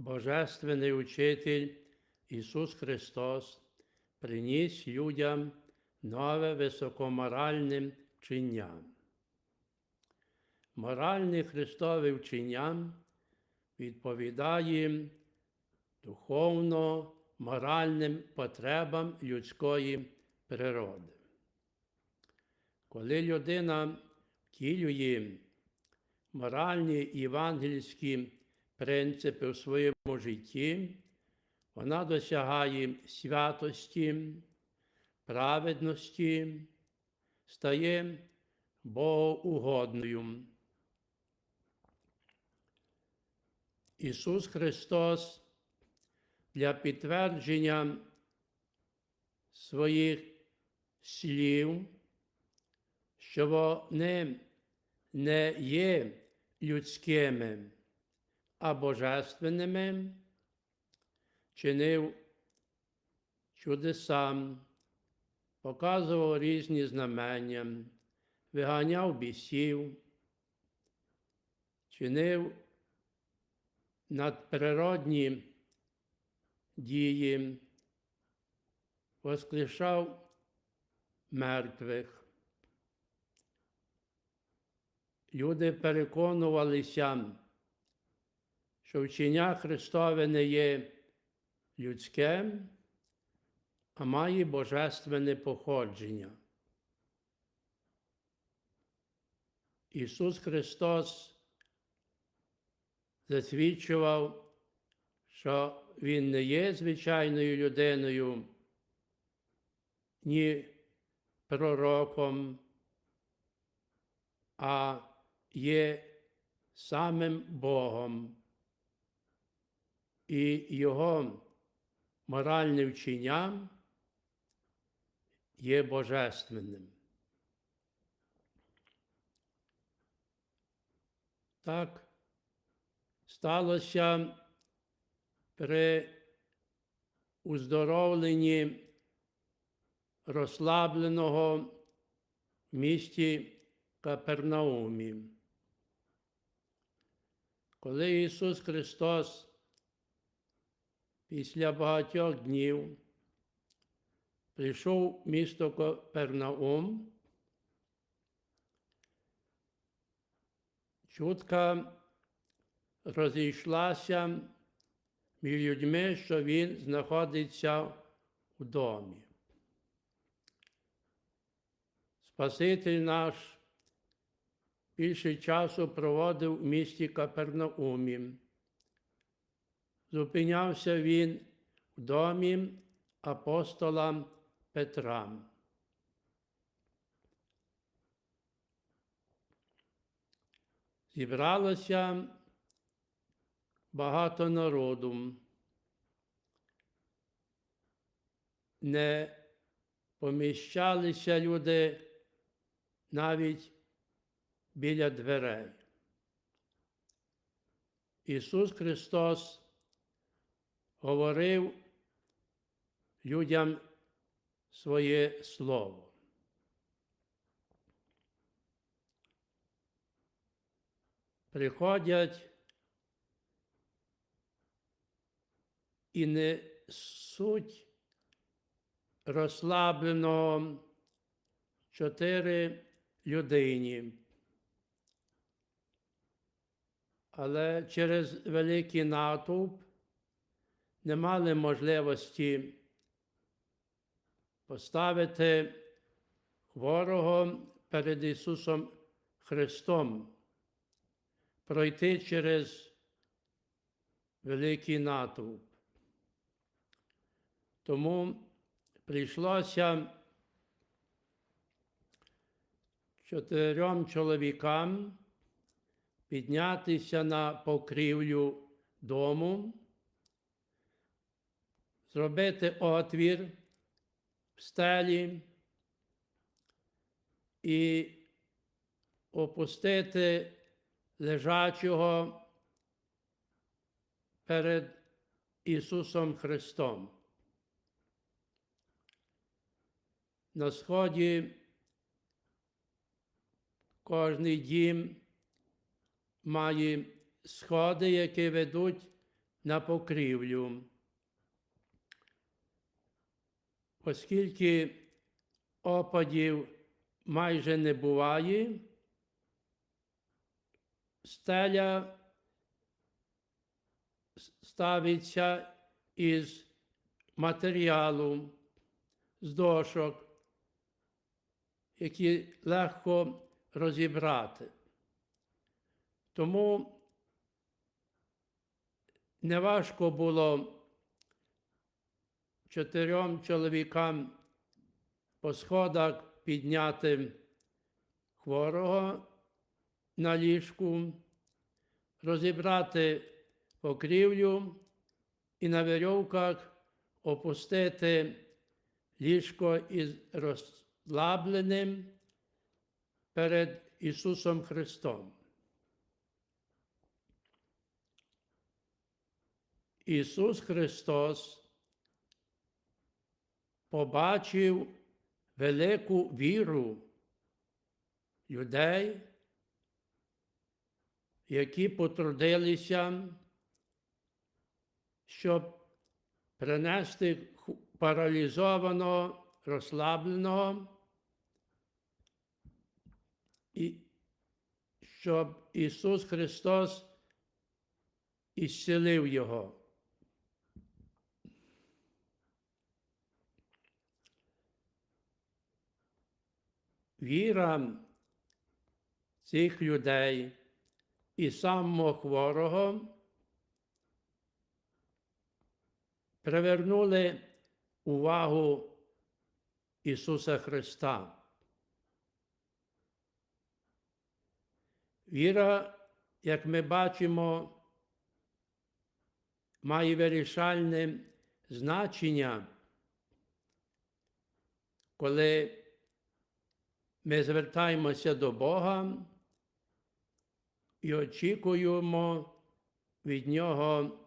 Божественний Учитель Ісус Христос приніс людям нове високоморальне вчення. Моральне Христове вчення відповідає духовно-моральним потребам людської природи. Коли людина втілює моральні євангельські принципи в своєму житті, вона досягає святості, праведності, стає богоугодною. Ісус Христос для підтвердження своїх слів, що вони не є людськими, а божественними, чинив чудеса, показував різні знамення, виганяв бісів, чинив надприродні дії, восклішав мертвих. Люди переконувалися, що вчення Христове не є людське, а має божественне походження. Ісус Христос засвідчував, що Він не є звичайною людиною, ні пророком, а є самим Богом. І Його моральне вчення є божественним. Так сталося при уздоровленні розслабленого в місті Капернаумі. Коли Ісус Христос після багатьох днів прийшов в місто Капернаум, чутка розійшлася між людьми, що він знаходиться у домі. Спаситель наш більше часу проводив в місті Капернаумі. Зупинявся він в домі апостола Петра. Зібралося багато народу. Не поміщалися люди навіть біля дверей. Ісус Христос говорив людям своє Слово. Приходять і несуть розслаблено чотири людині. Але через великий натовп не мали можливості поставити хворого перед Ісусом Христом, пройти через великий натовп. Тому прийшлося чотирьом чоловікам піднятися на покрівлю дому, зробити отвір в стелі і опустити лежачого перед Ісусом Христом. На сході кожний дім має сходи, які ведуть на покрівлю. Оскільки опадів майже не буває, стеля ставиться із матеріалу, з дошок, які легко розібрати. Тому неважко було чотирьом чоловікам по сходах підняти хворого на ліжку, розібрати покрівлю і на верьовках опустити ліжко із розслабленим перед Ісусом Христом. Ісус Христос побачив велику віру людей, які потрудилися, щоб принести паралізованого, розслабленого, і щоб Ісус Христос ісцелив його. Віра цих людей і самого хворого привернули увагу Ісуса Христа. Віра, як ми бачимо, має вирішальне значення, коли ми звертаємося до Бога і очікуємо від Нього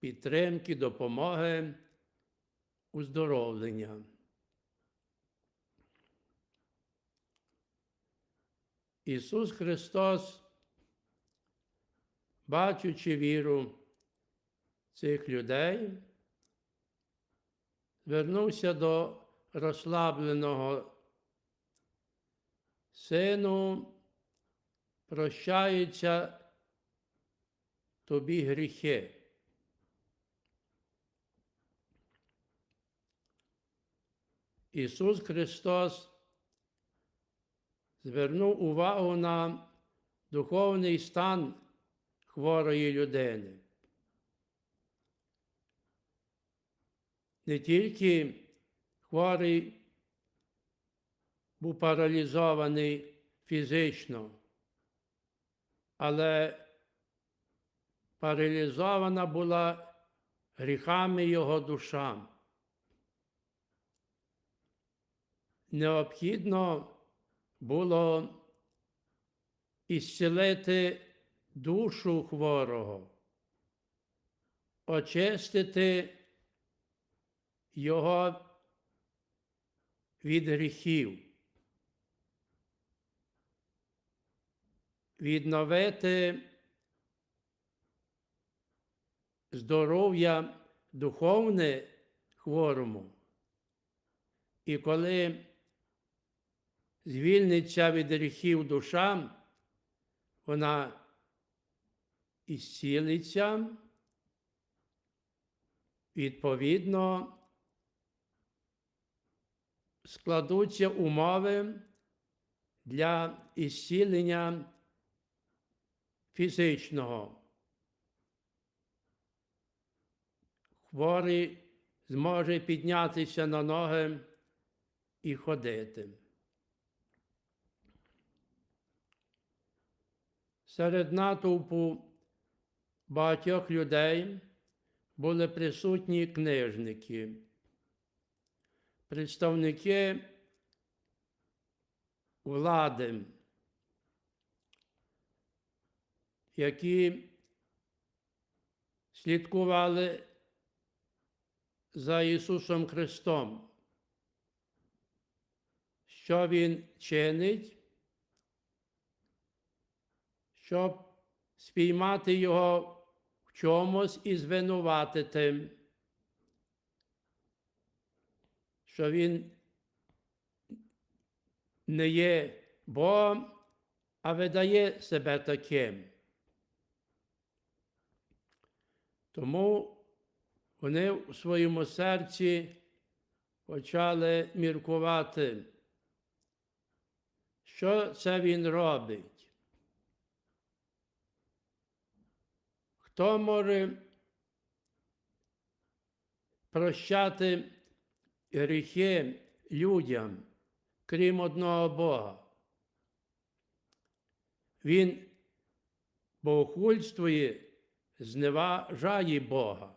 підтримки, допомоги, уздоровлення. Ісус Христос, бачучи віру цих людей, звернувся до розслабленого Сину, прощаються тобі гріхи. Ісус Христос звернув увагу на духовний стан хворої людини. Не тільки хворий був паралізований фізично, але паралізована була гріхами його душа. Необхідно було ісцілити душу хворого, очистити його від гріхів, відновити здоров'я духовне хворому. І коли звільниться від гріхів душа, вона ісцілиться, відповідно, складуться умови для ісцілення фізичного. Хворий зможе піднятися на ноги і ходити. Серед натовпу багатьох людей були присутні книжники, представники влади, які слідкували за Ісусом Христом, що Він чинить, щоб спіймати Його в чомусь і звинуватити, що він не є Богом, а видає себе таким. Тому вони в своєму серці почали міркувати, що це він робить. Хто може прощати гріхи людям, крім одного Бога? Він богохульствує, зневажає Бога.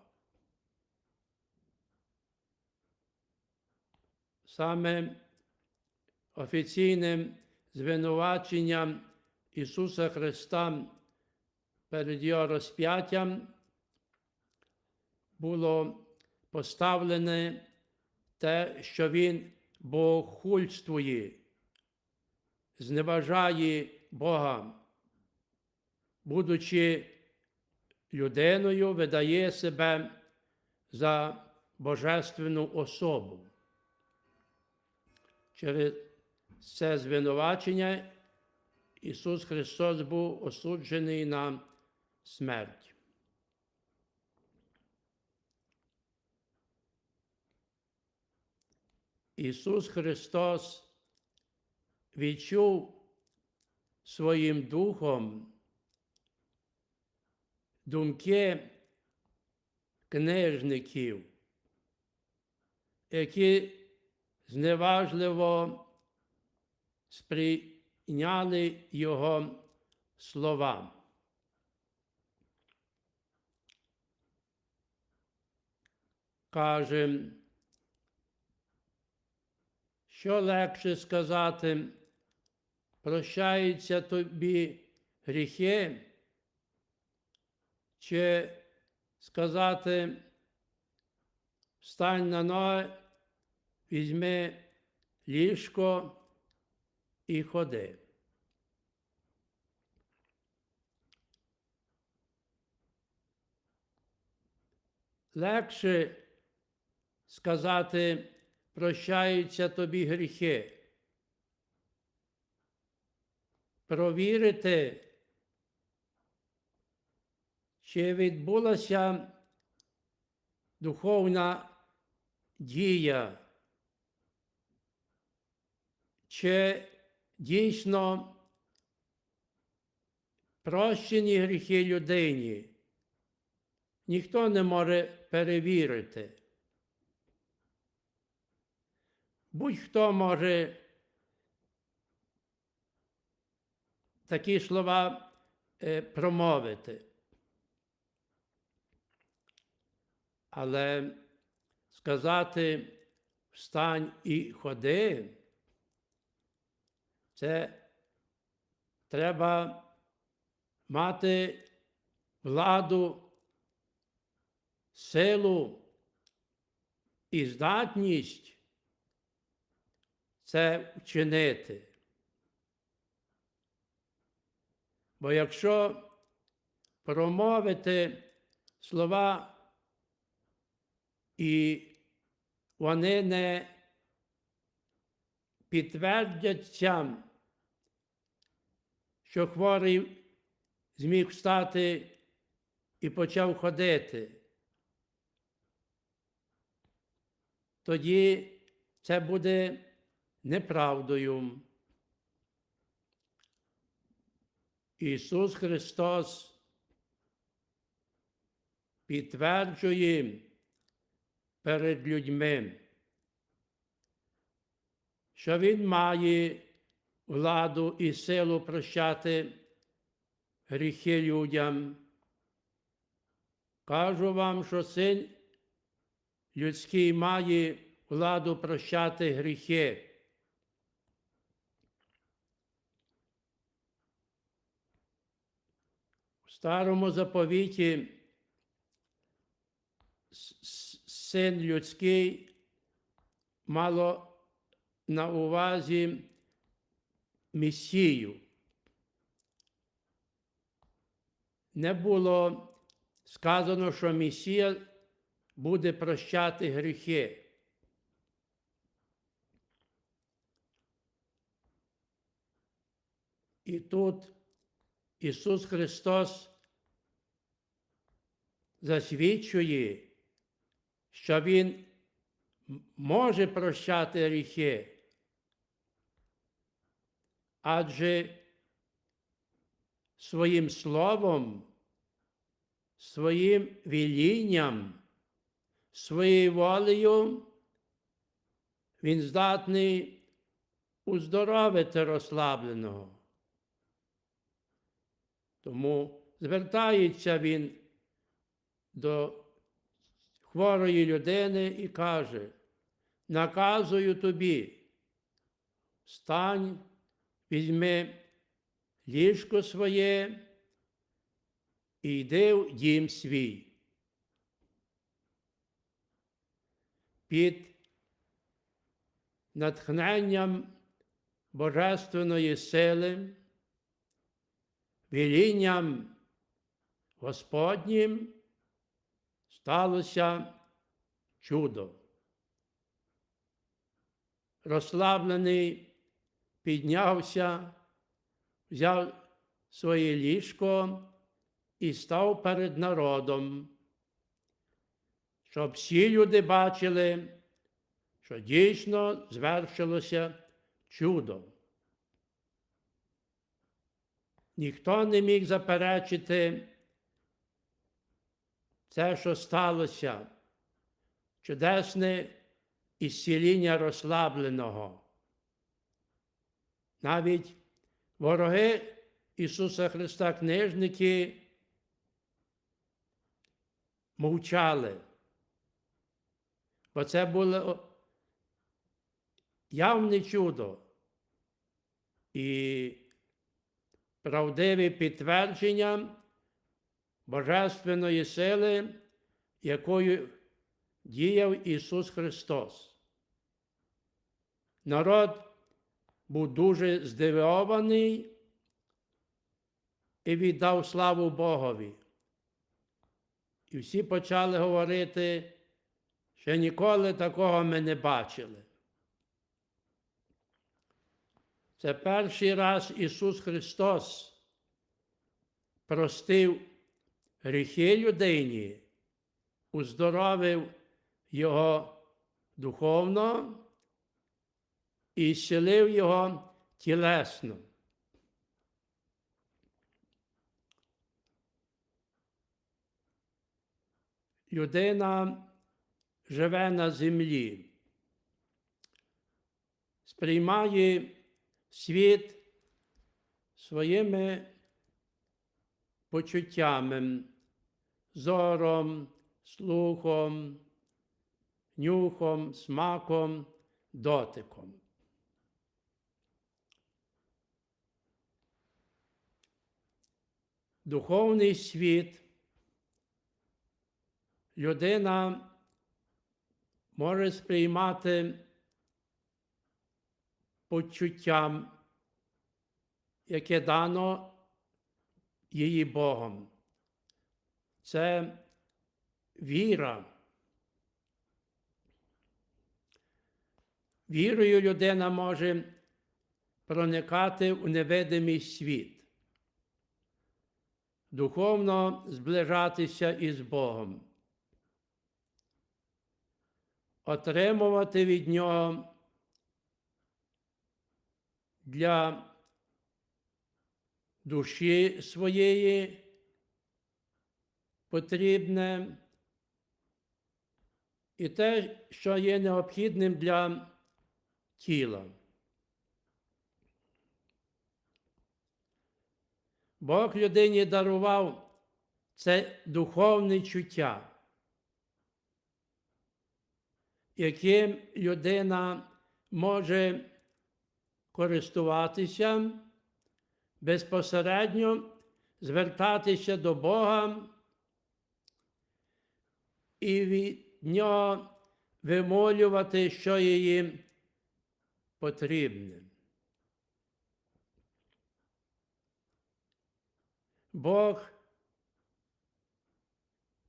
Саме офіційним звинуваченням Ісуса Христа перед Його розп'яттям було поставлене те, що Він богохульствує, зневажає Бога, будучи людиною, видає себе за божественну особу. Через це звинувачення Ісус Христос був осуджений на смерть. Ісус Христос відчув своїм духом думки книжників, які зневажливо сприйняли Його слова. Каже, що легше сказати, прощаються тобі гріхи, чи сказати, встань на ноги, візьми ліжко і ходи. Легше сказати, прощаються тобі гріхи. Провірити, чи відбулася духовна дія, чи дійсно прощені гріхи людині. Ніхто не може перевірити. Будь-хто може такі слова е, промовити. Але сказати встань і ходи, це треба мати владу, силу і здатність це вчинити. Бо якщо промовити слова, і вони не підтвердяться, що хворий зміг встати і почав ходити, тоді це буде неправдою. Ісус Христос підтверджує перед людьми, що Він має владу і силу прощати гріхи людям. Кажу вам, що син людський має владу прощати гріхи. В старому заповіті син людський мало на увазі Месію. Не було сказано, що Месія буде прощати гріхи. І тут Ісус Христос засвідчує, що Він може прощати гріхи, адже своїм словом, своїм вілінням, своєю волею він здатний уздоровити розслабленого. Тому звертається він до хворої людини і каже: наказую тобі, встань, візьми ліжко своє і йди в дім свій. Під натхненням Божественної сили, вілінням Господнім сталося чудо. Розслаблений піднявся, взяв своє ліжко і став перед народом, щоб всі люди бачили, що дійсно звершилося чудо. Ніхто не міг заперечити це, що сталося, чудесне ісціління розслабленого. Навіть вороги Ісуса Христа, книжники, мовчали, бо це було явне чудо і правдиве підтвердження Божественної сили, якою діяв Ісус Христос. Народ був дуже здивований і віддав славу Богові. І всі почали говорити, що ніколи такого ми не бачили. Це перший раз Ісус Христос простив гріхи людині, уздоровив Його духовно і зцілив Його тілесно. Людина живе на землі, сприймає світ своїми почуттями, зором, слухом, нюхом, смаком, дотиком. Духовний світ людина може сприймати почуттям, яке дано її Богом. Це віра. Вірою людина може проникати у невидимий світ, духовно зближатися із Богом, отримувати від Нього для душі своєї потрібне і те, що є необхідним для тіла. Бог людині дарував це духовне чуття, яким людина може користуватися, безпосередньо звертатися до Бога і від Нього вимолювати, що їй потрібне. Бог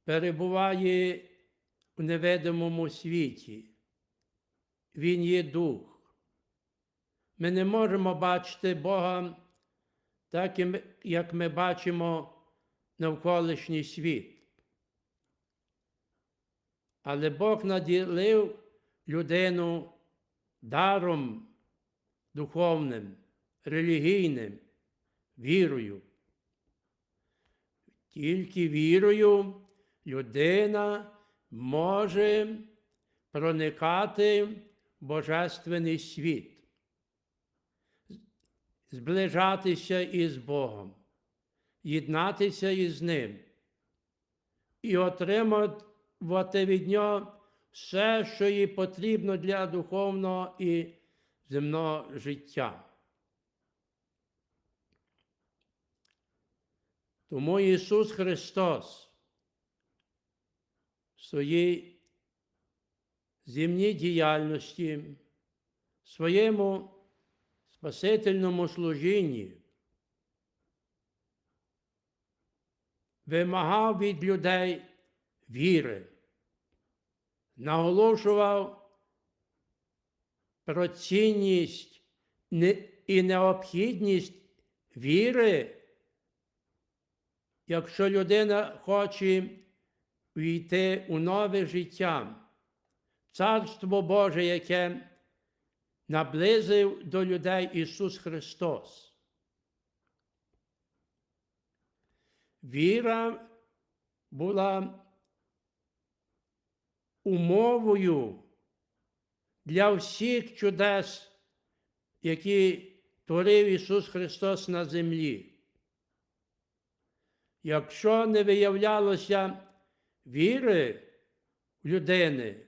перебуває у невидимому світі. Він є дух. Ми не можемо бачити Бога так, як ми бачимо навколишній світ. Але Бог наділив людину даром духовним, релігійним, вірою. Тільки вірою людина може проникати в Божественний світ, зближатися із Богом, єднатися із Ним і отримати від Нього все, що їй потрібно для духовного і земного життя. Тому Ісус Христос в своїй земній діяльності, в своєму спасительному служінні вимагав від людей віри, наголошував про цінність і необхідність віри якщо людина хоче війти у нове життя, Царство Боже, яке наблизив до людей Ісус Христос. Віра була умовою для всіх чудес, які творив Ісус Христос на землі. Якщо не виявлялося віри людини,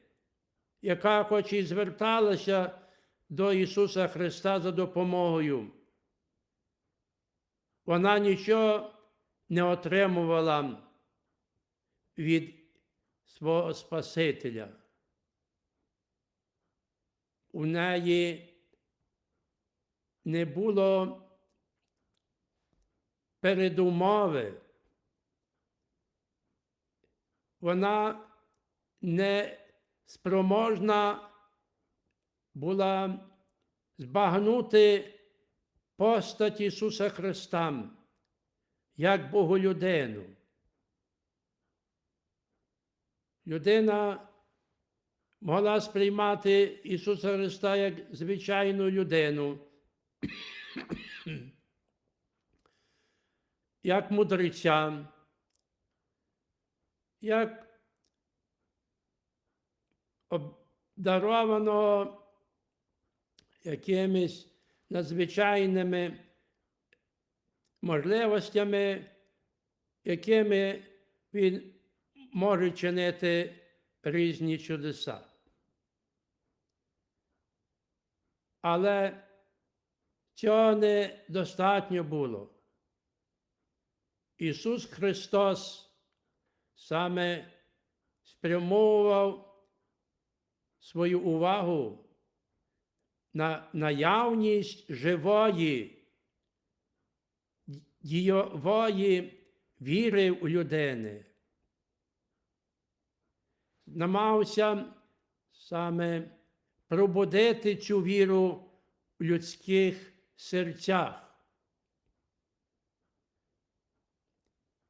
яка хоч і зверталася до Ісуса Христа за допомогою, вона нічого не отримувала від свого Спасителя. У неї не було передумови. Вона не спроможна була збагнути постать Ісуса Христа як Боголюдину. Людина могла сприймати Ісуса Христа як звичайну людину, як мудреця, як обдарованого якимись надзвичайними можливостями, якими він може чинити різні чудеса. Але цього недостатньо було. Ісус Христос саме спрямовував свою увагу на наявність живої, дійової віри у людини. Намагався саме пробудити цю віру в людських серцях.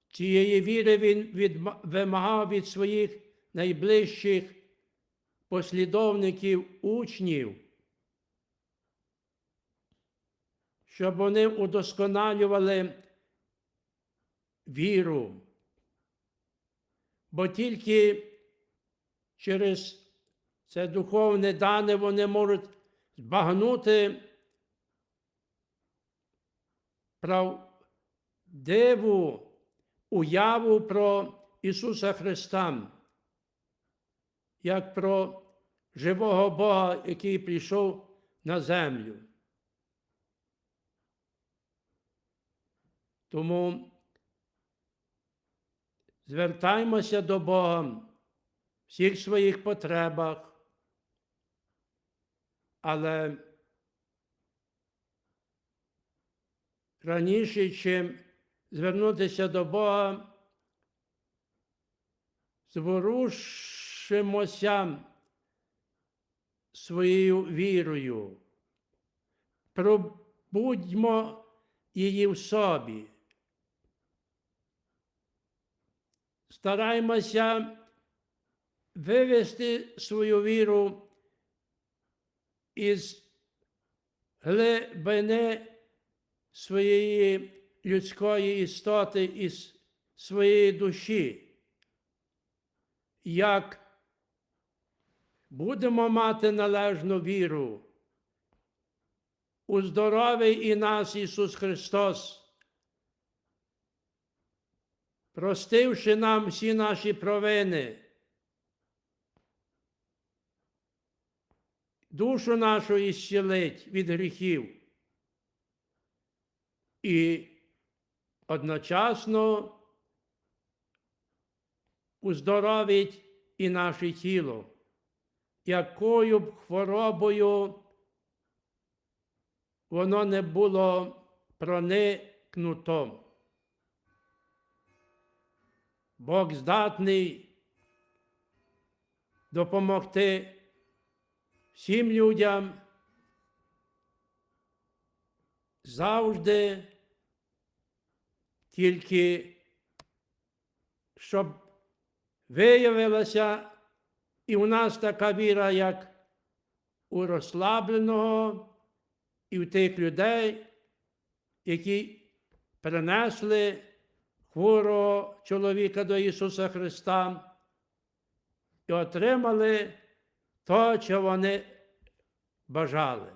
Цієї віри він відма- вимагав від своїх найближчих послідовників, учнів, щоб вони удосконалювали віру. Бо тільки через це духовне дане вони можуть збагнути правдиву уяву про Ісуса Христа, як про живого Бога, який прийшов на землю. Тому звертаймося до Бога всіх своїх потребах, але раніше, чим звернутися до Бога, зворушимося своєю вірою, пробудьмо її в собі. Стараймося вивести свою віру із глибини своєї людської істоти, із своєї душі. Як будемо мати належну віру, у здоровий і нас Ісус Христос, простивши нам всі наші провини, душу нашу ісцілить від гріхів і одночасно уздоровить і наше тіло, якою б хворобою воно не було проникнуто. Бог здатний допомогти всім людям. Завжди, тільки щоб виявилася і у нас така віра, як у розслабленого, і в тих людей, які принесли хворого чоловіка до Ісуса Христа і отримали то, що вони бажали.